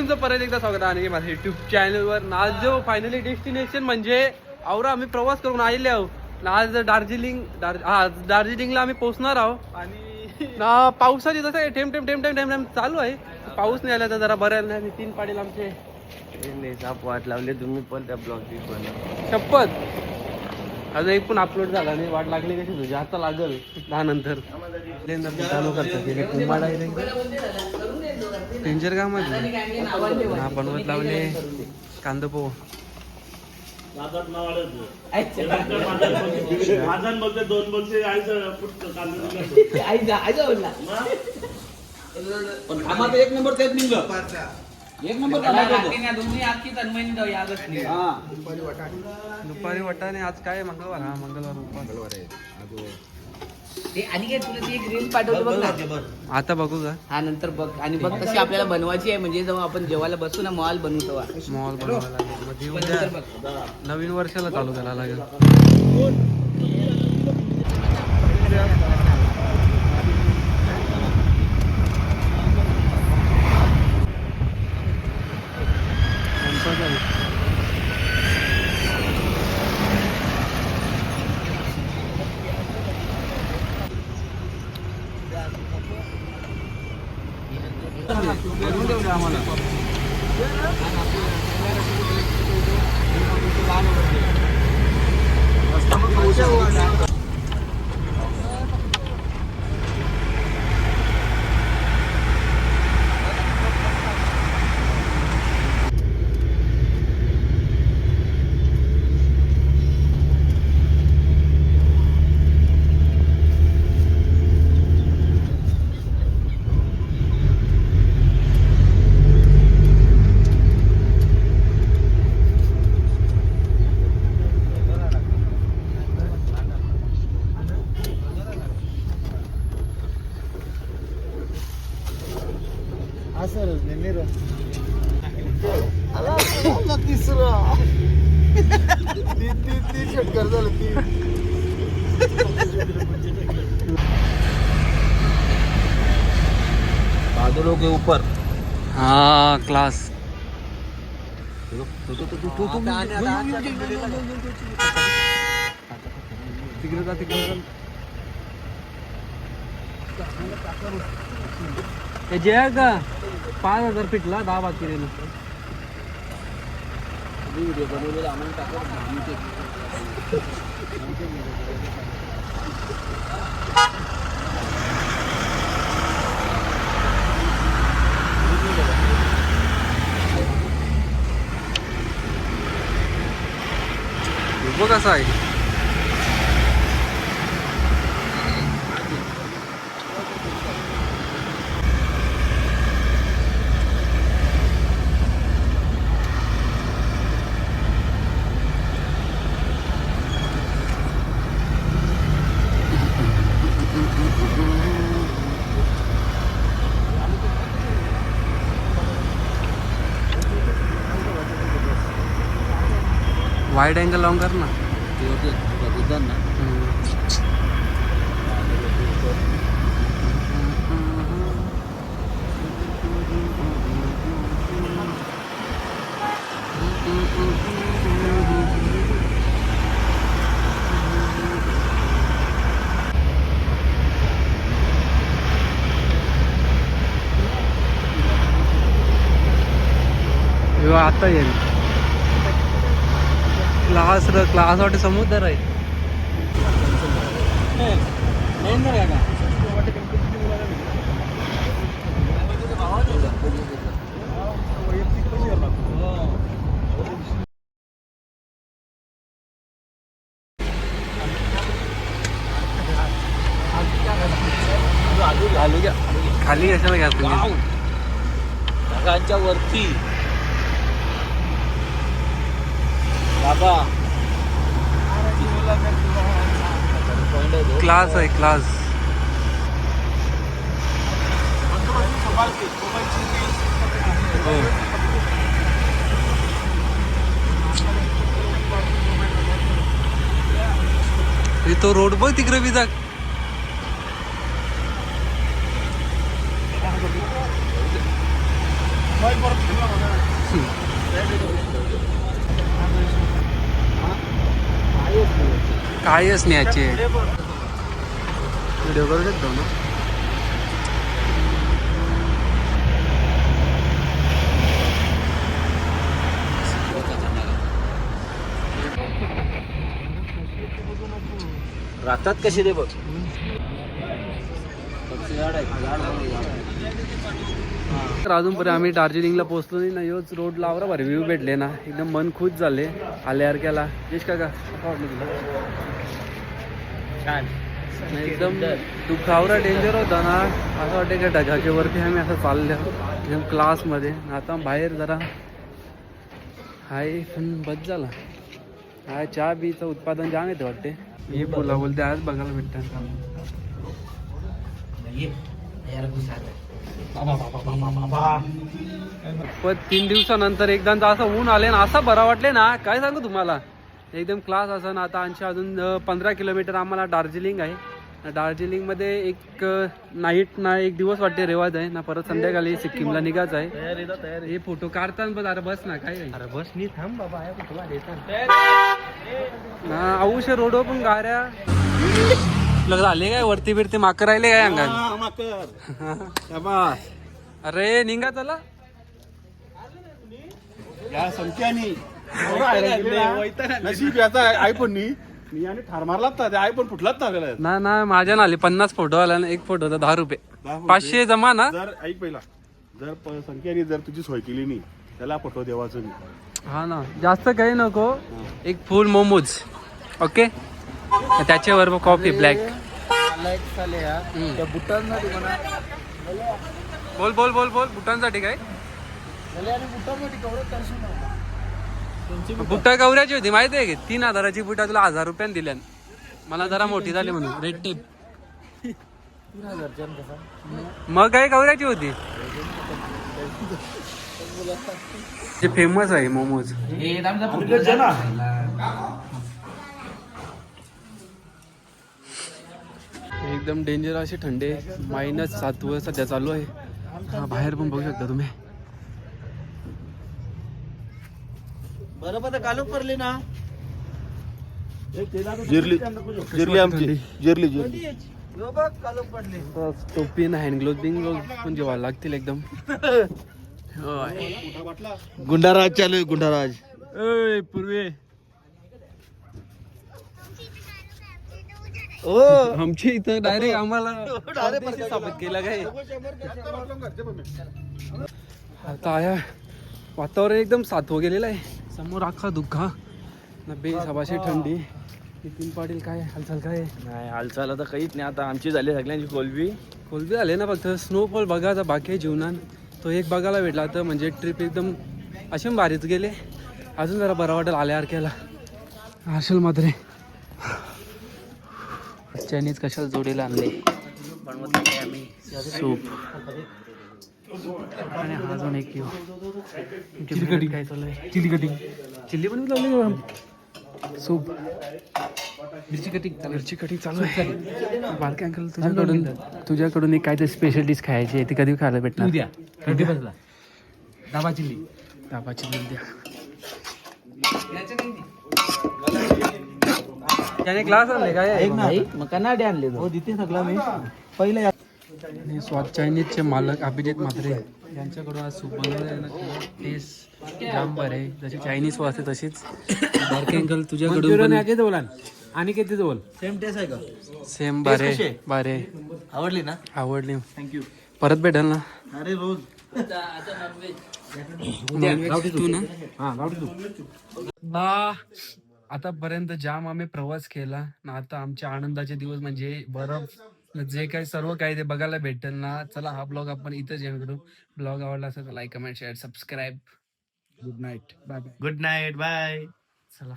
तुमचं परत एकदा स्वागत आहे आणि माझ्या युट्यूब चॅनलवर आज जो फायनली डेस्टिनेशन म्हणजे औरा आम्ही प्रवास करून आलेले आहो ना आज दार्जिलिंग दार्ज हा दार्जिलिंगला आम्ही पोहोचणार आहोत. आणि ना पावसाची जसं आहे ठेम ठेम ठेम ठेम ठेम ठेम चालू आहे. पाऊस नाही आला तर जरा बरं नाही आणि तीन पाडील आमचे नाही साप वाट लावले तुम्ही पण त्या ब्लॉगची पण. शपथ. अजून एक पण अपलोड झाला नाही वाट लागली कशी तुझी? आता लागल दहा नंतर. चालू करतात. डेंजर काम आहे हा बनवत लावले. कांदा पो माझा बोलते दोन बोलते आईचं एक नंबर तेच निघलं. एक नंबर कामात होतं. हा. दुपारी वाटाणे आज काय? मंगळवार हा मंगळवार उपवास. ते आणि काय तुला ती एक रील पाठवली बघ ना. आता बघू का? हा नंतर बघ. आणि बघ तशी आपल्याला बनवायची आहे. म्हणजे जेव्हा आपण जेवायला बसू ना मॉल बनवू तेव्हा. मॉल बनवायला लागेल. मग ती उद्या नवीन वर्षाला चालू करायला लागेल. आहे आम्हाला रस्ता बादलों के ऊपर हा क्लास तिकडे जा तिकडे जा हे का? पाच हजार फिटला दहा बाकी राहिले व्हिडिओ बनवलेला आम्हाला उभं कसं आहे. वाईड अँगल लावून कर ना. आता येईल. क्लास र क्लास वाटे समुद्र आहे. खाली घ्या खाली कशाला घ्या तुम्ही? ढगांच्या वरती. बाबा. क्लास आहे क्लास. हो. तो रोड बघ तिकडे बी जा कायच नाही याचे. व्हिडिओ करू शकतो ना? राहतात कशी रे बघ. तर अजूनपर्यंत आम्ही दार्जिलिंगला पोहोचलो नाही. ना योच रोड लावरा भारी व्ह्यू भेटले ना. एकदम मन खुश झाले. आल्यावर केला. यश काका कसं वाटलं तुला? एकदम दुखावरा डेंजर होता ना. असं वाटतं की ढगाच्या वरती आम्ही असं चाललो. एकदम क्लासमध्ये आता बाहेर जरा. हाय पण बस झाला. हा चहा बीचं उत्पादन जाम येते वाटते हे बोला बोलते आज बघायला भेटतात पण तीन दिवसानंतर एकदा असं ऊन आले ना असा बरा वाटले ना. काय सांगू तुम्हाला? एकदम क्लास असं ना आता आणखी अजून पंधरा किलोमीटर आम्हाला दार्जिलिंग आहे. दार्जिलिंगमध्ये एक नाईट ना एक दिवस वाटते रेवाज आहे. ना परत संध्याकाळी सिक्कीमला निघायचं आहे. हे फोटो काढताना पण अरे बस ना काय? अरे बस नी थांब बाबा औष रोडवर पण गाड्या. लग झाले काय? वरती बिरती माकर राहिले काय अंगात? अरे निघा चला. या संख्यानी नशीब याचा आयफोन नी मी आणि ठार मारलात ना त्या आयफोन फुटलाच ना ना ना माझ्या ना आले पन्नास फोटो आला ना एक फोटो होता दहा रुपये. पाचशे जमा ना? जर ऐक पहिला. जर प- संख्यानी जर तुझी सोय केली नाही त्याला फोटो देवाचं हा ना. जास्त काही नको. एक फुल मोमोज. ओके? त्याच्यावर कॉफी ब्लॅक बोल बोल बोल बोल. बुटांसाठी काय? बुटा गौऱ्याची होती माहिती आहे की? तीन हजाराची बुटा तुला हजार रुपयाने दिल्या मला जरा मोठी झाली म्हणून. रेड टेप मग काय गौऱ्याची होती? जे फेमस आहे मोमोज. एकदम डेंजर अशी थंडी. मायनस सातवं सध्या चालू आहे. हा बाहेर पण बघू शकता तुम्ही. बरोबर कालू पडली ना. जिरली जिरली आमची. जिरली जिरली. कालू पडली. टोपी ना हँड ग्लोव बिंग पण जेवायला लागतील एकदम. गुंडाराज चालू आहे गुंडाराज. पूर्वी. ओ. आमच्या इथं डायरेक्ट आम्हाला परदेशी साबत केला काय? आता आया वातावरण एकदम सातवं गेलेलं आहे. समोर अख्खा दुःखा. ना बे सभाशी थंडी. नितीन पाटील काय हालचाल काय? नाही हालचाल आता काहीच नाही. आता आमची झाली सगळ्यांची कोलबी कोलबी झाले ना फक्त. स्नोफॉल बघायचा बाकी आहे जीवनात. तो एक बघायला भेटला तर म्हणजे ट्रिप एकदम असे भारीच गेले. अजून जरा बरा वाटेल आल्यावर केला हर्षल मात्रे चायनीज कशाला जोडीला आणले? सूप. आणि हा अजून एक येऊ चिली कटिंग. काय चालू आहे? Chilli cutting. चिल्ली पण लावली सूप. मिरची कटिंग मिरची कटिंग चालू आहे. बारके अंकल तुझ्याकडून तुझ्याकडून एक काहीतरी स्पेशल डिश खायची आहे ती कधी खायला भेटणार? उद्या. कधी बसला? दाबा चिल्ली. दाबा चिल्ली द्या त्याने क्लास आणले काय नाही मग कनाडे आणले हो तिथे सगळा मी. पहिले आणि स्वाद चायनीजचे मालक अभिजित म्हात्रे. यांच्याकडून आज सूप बनवलं ना. टेस्ट जाम बरं आहे. जशी चायनीज वाजते तशीच. बारके अंकल तुझ्याकडून आणि. किती जवळ? सेम टेस्ट आहे का? सेम बरे? बरे आवडली ना? आवडली. थँक्यू परत भेटेल ना? अरे रोज. तू ना हा गावठी तू. ना. आतापर्यंत जाम आम्ही प्रवास केला ना आता आमचे आनंदाचे दिवस म्हणजे बरफ जे काही सर्व काही ते बघायला भेटेल ना. चला हा ब्लॉग आपण इथंच एंड करू. ब्लॉग आवडला असेल तर like comment share subscribe good night bye bye good night bye चला.